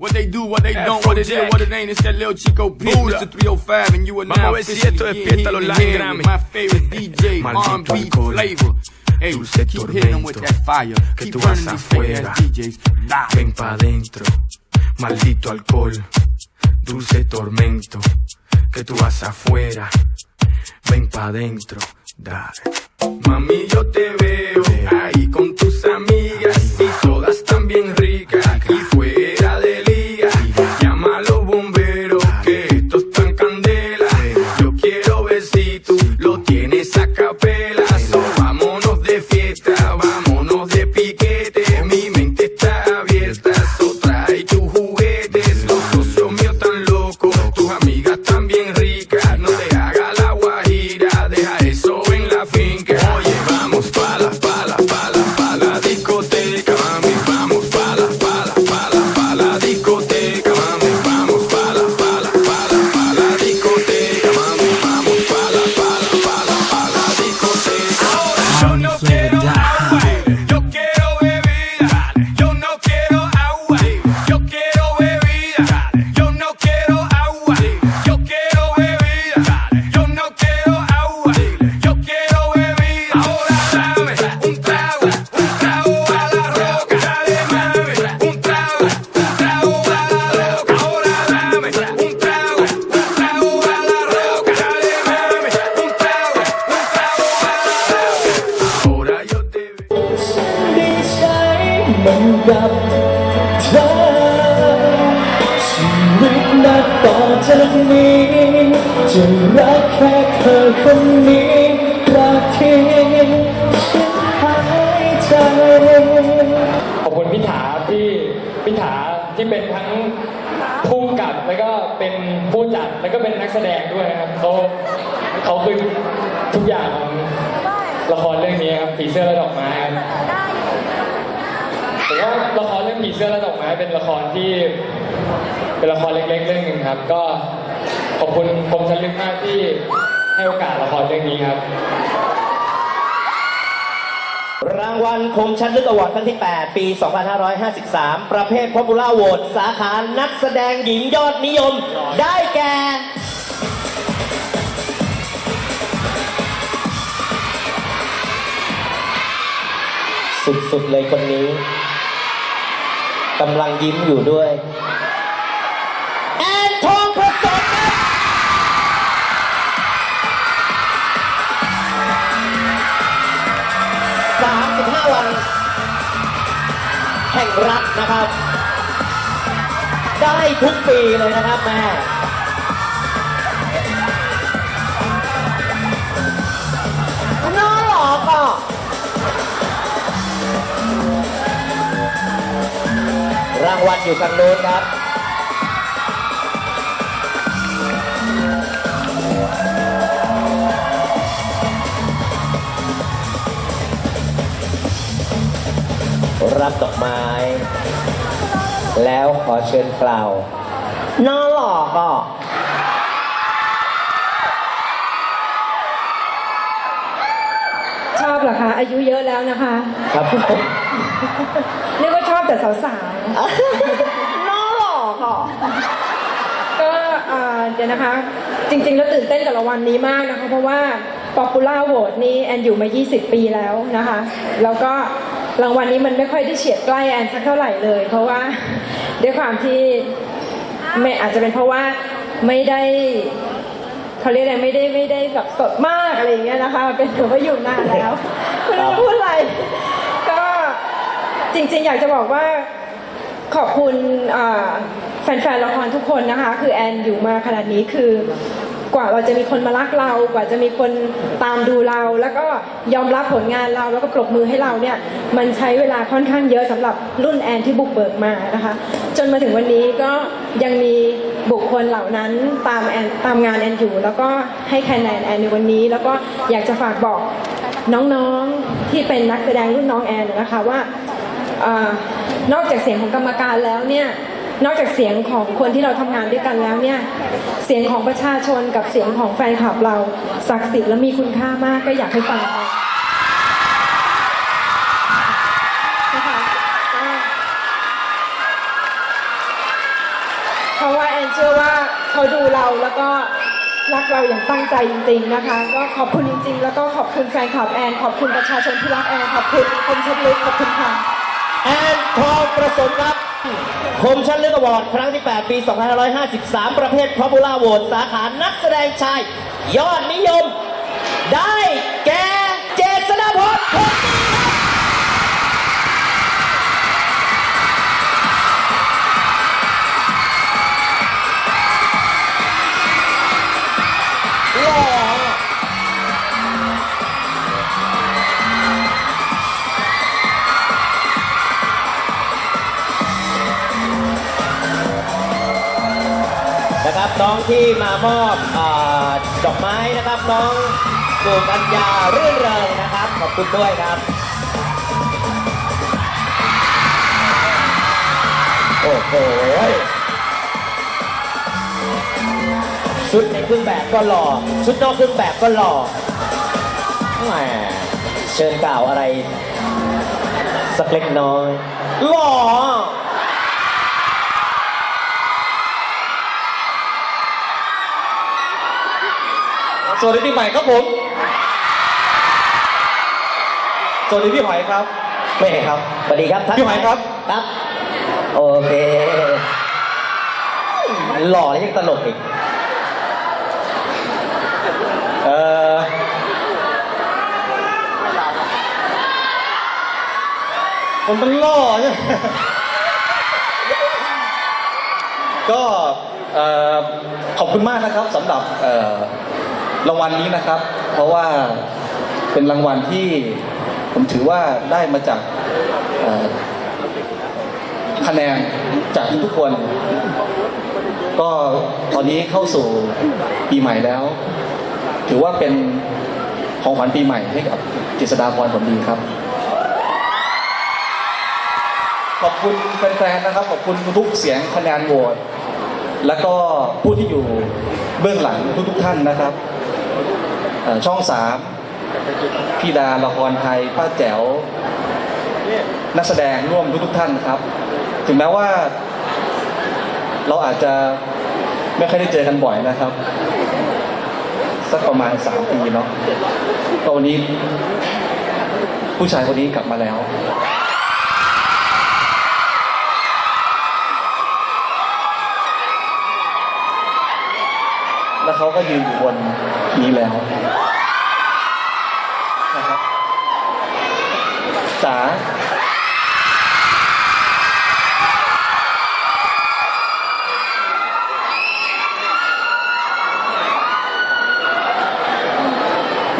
What they do, what they don't, what it is, what it ain't, it's that little Chico P, Mr. 305, and you are now officially in with my favorite DJ, R&B flavor. Hey, Dulce keep hitting them with tormento. that fire. Que Keep tú burning vas these fake afuera. ass DJs. Nah. Ven pa' adentro, maldito alcohol, dulce tormento, que tú vas afuera. Ven pa' adentro, dale. Mami, yo te veo ahí con tus amigas จากนี้ จะรักแค่เธอคนนี้รักที่ฉันหายใจขอบคุณพิธาที่พิธาที่เป็นทั้งผู้กำกับแล้วก็เป็นผู้จัดแล้วก็เป็นนักแสดงด้วยครับเขาเขาคือทุกอย่างของละครเรื่องนี้ครับผีเสื้อและดอกไม้ครับผมว่าละครเรื่องผีเสื้อและดอกไม้เป็นละครที่เป็นละครเล็กๆเรื่องหนึ่งครับ ก็ ขอบคุณกรมชลึกมากที่ให้โอกาสละครเรื่องนี้ครับ รางวัลคมชัดลึกอวอร์ดครั้งที่ 8 ปี 2553 ประเภท Popular w o t สาขานักแสดงหญิงยอดนิยม ได้แก่สุดๆเลยคนนี้กำลังยิ้มอยู่ด้วย วันแห่งรักนะครับ ได้ทุกปีเลยนะครับแม่น่าหลอกอะรางวัลอยู่ทางโน้นครับ รับดอกไม้ แล้วขอเชิญกล่าวน่าหลอกอะชอบเหรอคะ อายุเยอะแล้วนะคะ ครับผมเรียกว่าชอบแต่สาวน่าหลอกอะๆก็เอ่อเดี๋ยวนะคะ จริง ๆ แล้วตื่นเต้นกับรางวัลนี้มากนะคะ เพราะว่า Popular Vote นี่แอนอยู่มา 20 ปีแล้วนะคะ แล้วก็ รางวัลนี้มันไม่ค่อยได้เฉียดใกล้แอนสักเท่าไหร่เลย เพราะว่าด้วยความที่ไม่อาจจะเป็นเพราะว่าไม่ได้เขาเรียกอะไรไม่ได้ไม่ได้แบบสดมากอะไรอย่างเงี้ยนะคะเป็นถือว่าอยู่นานแล้วไม่รู้จะพูดอะไร ก็จริง ๆ อยากจะบอกว่าขอบคุณอ่าแฟนๆละครทุกคนนะคะ คือแอนอยู่มาขนาดนี้คือ กว่าเราจะมีคนมารักเรา กว่าจะมีคนตามดูเรา แล้วก็ยอมรับผลงานเราแล้วก็ปรบมือให้เราเนี่ยมันใช้เวลาค่อนข้างเยอะสำหรับรุ่นแอนที่บุกเบิกมานะคะ จนมาถึงวันนี้ก็ยังมีบุคคลเหล่านั้นตามแอนตามงานแอนอยู่แล้วก็ให้คะแนนแอนในวันนี้ แล้วก็อยากจะฝากบอกน้องๆที่เป็นนักแสดงรุ่นน้องแอนนะคะว่าอานอกจากเสียงของกรรมการแล้วเนี่ย นอกจากเสียงของคนที่เราทำงานด้วยกันแล้วเนี่ย เสียงของประชาชนกับเสียงของแฟนคลับเราศักดิ์สิทธิ์และมีคุณค่ามากก็อยากให้ฟังกันนะคะก็เชื่อว่าเขาดูเราแล้วก็รักเราอย่างตั้งใจจริง ๆ นะคะ ก็ขอบคุณจริง ๆ แล้วก็ขอบคุณแฟนคลับแอน ขอบคุณประชาชนที่รักแอน ขอบคุณคมชัดลึกขอบคุณค่ะแอนทองประสมครับ คมชันลึกอวอร์ดครั้งที่ 8 ปี 2553 ประเภทพ o อ u l a r โหวตสาขานักแสดงชาย ยอดนิยม ได้แก่เจษฎาพร น้องที่มามอบอดอกไม้นะครับน้องสุกัญญาเรื่นเริงนะครับ ขอบคุณด้วยครับ โอ้โหชุดในเครื่องแบบก็หล่อชุดนอกเครื่องแบบก็หล่อแหมเชิญกล่าวอะไร สักเล็กน้อยหล่อ สวัสดีปีใหม่ครับผม สวัสดีพี่หอยครับไม่ครับ สวัสดีครับท่านพี่หอยครับ ครับ โอเค หล่อแล้วยังตลกอีก เอ่อผมเป็นล่อใช่ไหมก็เอ่อขอบคุณมากนะครับสำหรับเอ่อ รางวัลนี้นะครับ เพราะว่าเป็นรางวัลที่ผมถือว่าได้มาจากคะแนนจากทุกคน ก็ตอนนี้เข้าสู่ปีใหม่แล้ว ถือว่าเป็นของขวัญปีใหม่ให้กับกฤษดาพรผลดีครับ ขอบคุณแฟนๆนะครับ ขอบคุณทุกเสียงคะแนนโหวตแล้วก็ผู้ที่อยู่เบื้องหลังทุกๆท่านนะครับ ช่องสามพี่ดาละครไทย ป้าแจ๋ว นักแสดงร่วมทุกๆท่านครับ ถึงแม้ว่า เราอาจจะไม่ค่อยได้เจอกันบ่อยนะครับ สักประมาณสามปีเนาะก็วันนี้ผู้ชายคนนี้กลับมาแล้ว แล้ว เขาก็ยืนอยู่บนนี้แล้วนะครับจ๋า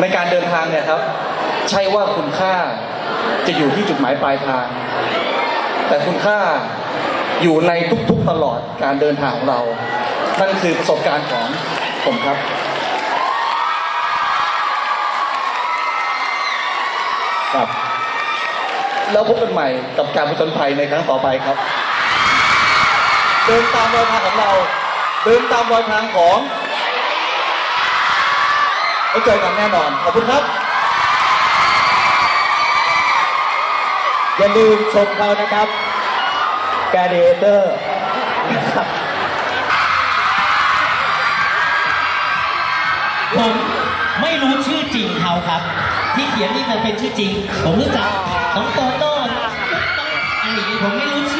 ในการเดินทางเนี่ยครับ ใช่ว่าคุณค่าจะอยู่ที่จุดหมายปลายทาง แต่คุณค่าอยู่ในทุกๆตลอดการเดินทางของเรานั่นคือประสบการณ์ของ ผมครับ ครับ แล้วพบกันใหม่กับการผจญภัยในครั้งต่อไปครับ เดินตามรอยทางของเรา เดินตามรอยทางของแล้เจอกันแน่นอน ขอบคุณครับ อย่าลืมชมเขานะครับ g า a เดเตอร์นะครับ ผมไม่รู้ชื่อจริงเขาครับ ที่เขียนนี่มันเป็นชื่อจริง ผมรู้จักน้องโตโต้น้องอะไรอย่างนี้ผมไม่รู้ชื่อ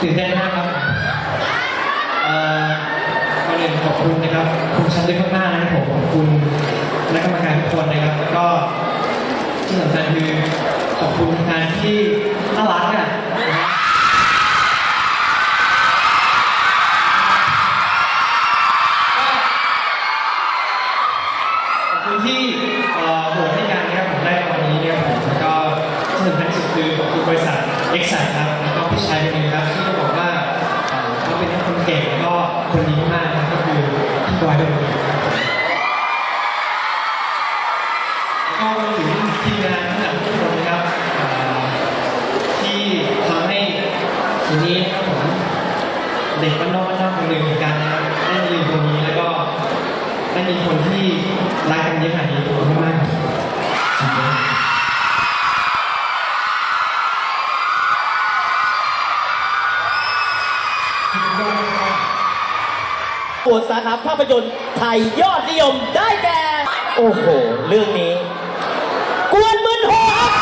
ตื่นเต้นมากครับก็เลยขอบคุณนะครับ คุณชันด้วยมากๆนะครับผมขอบคุณคณะกรรมการทุกคนนะครับ แล้ก็ที่สำคัญคือขอบคุณงานที่น่ารักอะขอบคุณที่โหวตให้กันนะครับผมได้วันนี้เนี่ยผมแล้ก็ที่สำคัญสุดคือขอบคุณบริษัท เอ็กซ์ครับแล้วก็พี่ชายคนหนึงครับที่บอกว่าเขาเป็นทั้งคนเก่งแล้วก็คนดีมากนะครับก็คือพี่บอยดนตรีครับแล้วก็รวมถึงทีมงานทั้งหลายทุกคนนะครับที่ทำให้วันนี้ครับผมเด็กบ้านนอกบ้านนอกคนหนึ่งเหมือนกันนะครับได้มาอยู่ตรงนี้แล้วก็ได้มีคนที่รักกันเยอะขนาดนี้ขอบคุณมากครับ ปวดสาขาภาพยนตร์ไทยยอดนิยมได้แก่ โอ้โห เรื่องนี้ กวนมึนโหครับ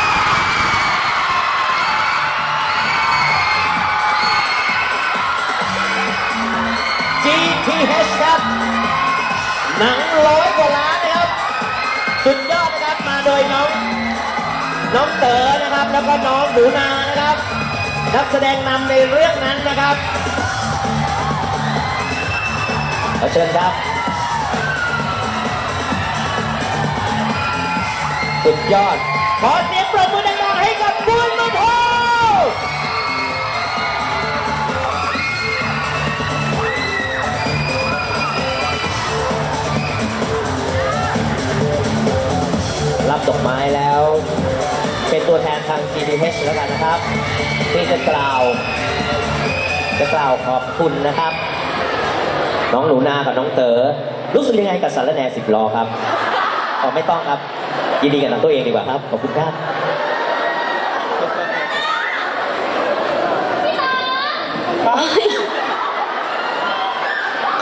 GTH ครับหนังร้อยกว่าล้านนะครับ สุดยอดนะครับมาโดยน้อง น้องเต๋อนะครับ แล้วก็น้องหนูนานะครับนักแสดงนำในเรื่องนั้นนะครับ ขอเชิญครับสุดยอด ขอเสียงปรบมือดังๆให้กับคุณมาโทรับดอกไม้แล้ว เป็นตัวแทนทาง GDH แล้วกันนะครับ ที่จะกล่าว จะกล่าวขอบคุณนะครับ น้องหนูนากับน้องเต๋อรู้สึกยังไงกับสารแหนสิบล้อครับอ๋อไม่ต้องครับ ยินดีกับน้องตัวเองดีกว่าครับ ขอบคุณครับ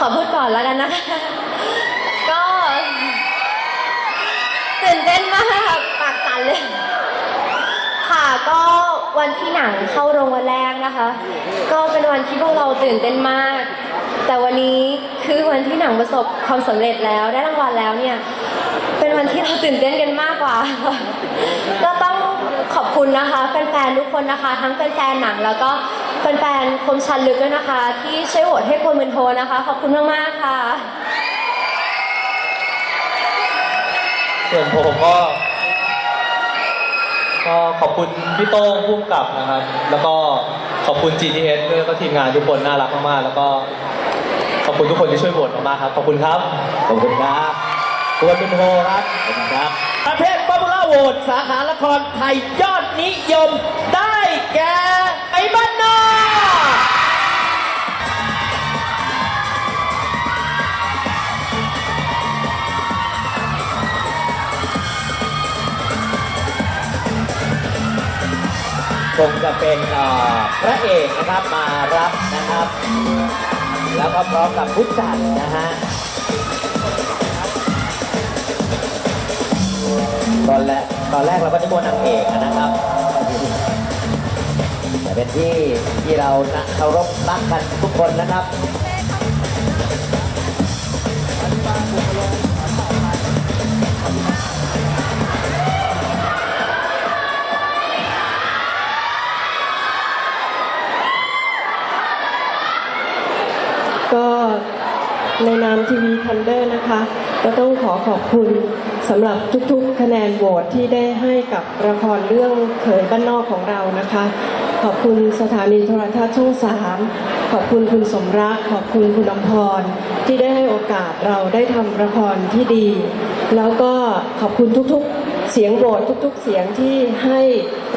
ขอพูดก่อนแล้วกันนะคะ ก็ตื่นเต้นมากปากสั่นเลย ค่ะก็วันที่หนังเข้าโรงวันแรกนะคะ ก็เป็นวันที่พวกเราตื่นเต้นมาก แต่วันนี้คือวันที่หนังประสบความสำเร็จแล้วได้รางวัลแล้วเนี่ย เป็นวันที่เราตื่นเต้นกันมากกว่า ก็ต้องขอบคุณนะคะแฟนๆทุกคนนะคะ ทั้งแฟนๆหนังแล้วก็แฟนๆคมชันลึกด้วยนะคะ ที่ช่วยโหวตให้คนมืนโทนะคะ ขอบคุณมากๆค่ะ ส่วนผมก็ ก็ขอบคุณพี่โต้งพุ่มกับนะครับ แล้วก็ขอบคุณ GTS ด้วยแล้วก็ทีมงานทุกคนน่ารักมากๆ แล้วก็ ขอบคุณทุกคนที่ช่วยโหวตมากๆครับ ขอบคุณครับ ขอบคุณครับกวนเป็นโฮครับขอบคุณครับประเภทป๊อปปูล่าโหวตสาขาละครไทยยอดนิยมได้แก่ไอ้บ้านนอกคงจะเป็นพระเอกนะครับมารับนะครับ แล้วก็พร้อมกับผู้จัดนะฮะตอนแรกตอนแรกเราก็จะโกนนางเอกนะครับแต่เป็นที่ที่เราเคารพรักกันทุกคนนะครับ ในนามทีวีทันเดอร์นะคะ ก็ต้องขอขอบคุณสำหรับทุกๆ คะแนนโหวตที่ได้ให้กับละครเรื่องเขยบ้านนอกของเรานะคะ ขอบคุณสถานีโทรทัศน์ช่องสามขอบคุณคุณสมรัก ขอบคุณคุณอมพร ที่ได้ให้โอกาสเราได้ทำละครที่ดี แล้วก็ขอบคุณทุกๆ เสียงโหวตทุก ๆ เสียงที่ให้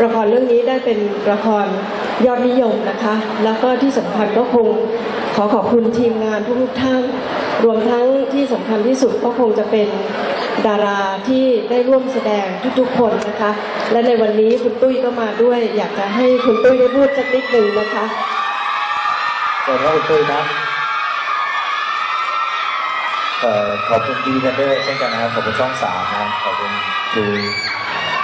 ละครเรื่องนี้ได้เป็นละครยอดนิยมนะคะ แล้วก็ที่สำคัญก็คง ขอขอบคุณทีมงานทุกๆท่าน รวมทั้งที่สำคัญที่สุดก็คงจะเป็นดาราที่ได้ร่วมแสดงทุกๆคนนะคะ และในวันนี้คุณตุ้ยก็มาด้วย อยากจะให้คุณตุ้ยได้พูดสักนิดหนึ่งนะคะเชิญครับคุณตุ้ยครับเอ่อขอบคุณทีวีทันเดอร์เช่นกันนะครับ ขอบคุณช่องสามนะครับขอบคุณทู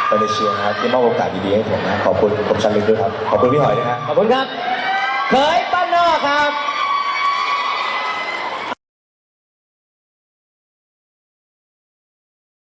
เฟเนเชียนะครับที่มอบโอกาสดีๆให้ผมนะขอบคุณคมชันลึกด้วยครับ ขอบคุณพี่หอยด้วยครับขอบคุณครับเคยบ้านนอกครับ